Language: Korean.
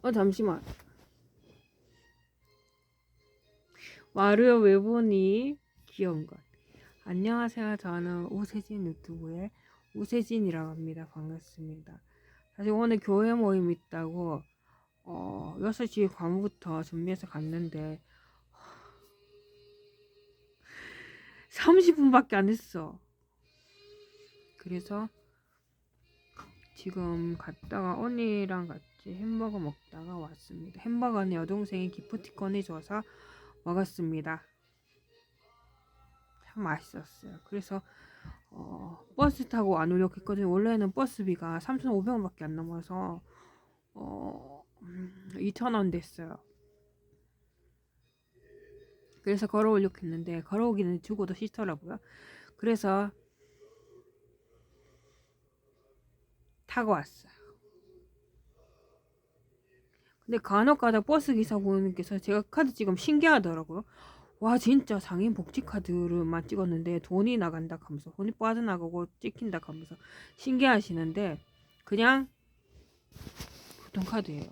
어 잠시만. 마르오 외분이 귀여운 것. 안녕하세요. 저는 우세진 유튜브의 우세진이라고 합니다. 반갑습니다. 사실 오늘 교회 모임 있다고 어 6시 반부터 준비해서 갔는데 30분밖에 안 했어. 그래서 지금 갔다가 언니랑 같이 햄버거 먹다가 왔습니다. 햄버거는 여동생이 기프티콘 해줘서 먹었습니다. 참 맛있었어요. 그래서 어, 버스 타고 안 오려고 했거든요. 원래는 버스비가 3,500원밖에 안 넘어서 어, 2,000원 됐어요. 그래서 걸어오려고 했는데 걸어오기는 죽어도 싫더라고요. 그래서 타고 왔어요. 근데 간혹가다 버스 기사분께서 제가 카드 찍으면 신기하더라고요. 와 진짜 상인 복지 카드를만 찍었는데 돈이 나간다 하면서 돈이 빠져나가고 찍힌다 하면서 신기하시는데 그냥 보통 카드예요.